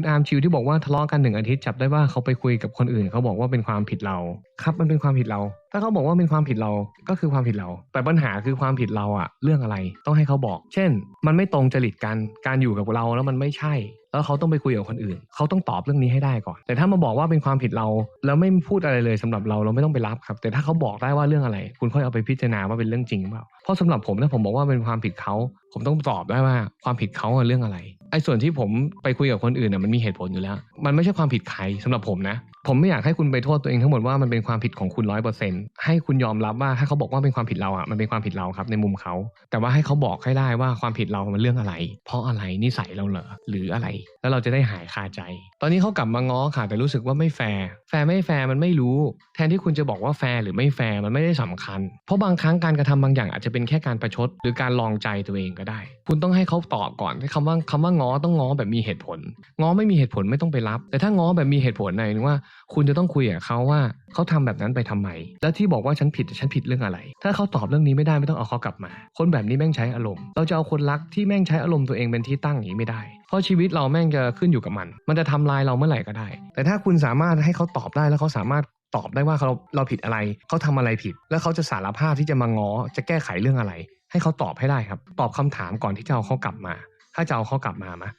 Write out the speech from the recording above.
คุณอาร์มชิวที่บอกว่าทะเลาะกันหนึ่งอาทิตย์จับได้ว่าเขาไปคุยกับคนอื่น เขาบอกว่าเป็นความผิดเรา ครับมันเป็นความผิดเรา ถ้าเขาบอกว่าเป็นความผิดเราก็คือความผิดเรา แต่ปัญหาคือความผิดเราอะเรื่องอะไรต้องให้เขาบอก เช่น มันไม่ตรงจริตกันการอยู่กับเราแล้วมันไม่ใช่แล้วเขาต้องไปคุยกับคนอื่น เขาต้องตอบเรื่องนี้ให้ได้ก่อน แต่ถ้ามาบอกว่าเป็นความผิดเรา แล้วไม่พูดอะไรเลยสำหรับเราเราไม่ต้องไปรับครับ แต่ถ้าเขาบอกได้ว่าเรื่องอะไร คุณค่อยเอาไปพิจารณาว่าเป็นเรื่องจริงหรือเปล่าเพราะสำหรับผมถ้าผมบอกว่าเป็นความผิดเขา ผมต้องตอบได้ว่าความผิดเขาเรื่องอะไรไอ้ส่วนที่ผมไปคุยกับคนอื่นน่ะมันมีเหตุผลอยู่แล้ว มันไม่ใช่ความผิดใครสำหรับผมนะ ผมไม่อยากให้คุณไปโทษตัวเองทั้งหมดว่ามันเป็นความผิดของคุณร้อยเปอร์เซ็นต์ให้คุณยอมรับว่าถ้าเขาบอกว่าเป็นความผิดเราอะมันเป็นความผิดเราครับในมุมเขา แต่ว่าให้เขาบอกให้ได้ว่าความผิดเรามันเรื่องอะไร เพราะอะไรนิสัยเราเหรอหรืออะไร แล้วเราจะได้หายคาใจ ตอนนี้เขากลับมาง้อค่ะแต่รู้สึกว่าไม่แฟร์แฟร์ไม่แฟร์มันไม่รู้ แทนที่คุณจะบอกว่าแฟร์หรือไม่แฟร์มันไม่ได้สำคัญ เพราะบางครั้งการกระทำบางอย่างอาจจะเป็นแค่การประชด หรือการลองใจตัวเองก็ได้ คุณต้องให้เขาตอบก่อนคำว่าคำว่าง้อต้องง้อแบบมีเหตุผล ง้อไม่มีเหตุผลไม่ต้องไปรับ แต่ถ้าง้อแบบมีเหตุผลหน่อยนึงว่าคุณจะต้องคุยกับเขาว่าเขาทำแบบนั้นไปทำไม แล้วที่บอกว่าฉันผิดฉันผิดเรื่องอะไร ถ้าเขาตอบเรื่องนี้ไม่ได้ไม่ต้องเอาเขากลับมา คนแบบนี้แม่งใช้อารมณ์ เราจะเอาคนรักที่แม่งใช้อารมณ์ตัวเองเป็นที่ตั้งอย่างนี้ไม่ได้ เพราะชีวิตเราแม่งจะขึ้นอยู่กับมัน มันจะทำลายเราเมื่อไหร่ก็ได้ แต่ถ้าคุณสามารถให้เขาตอบได้แล้วเขาสามารถตอบได้ว่าเราเราผิดอะไร เขาทำอะไรผิด แล้วเขาจะสารภาพที่จะมาง้อจะแก้ไขเรื่องอะไร ให้เขาตอบให้ได้ครับ ตอบคำถามก่อนที่จะเอาเขากลับมา ถ้าจะเอาเขากลับมามะ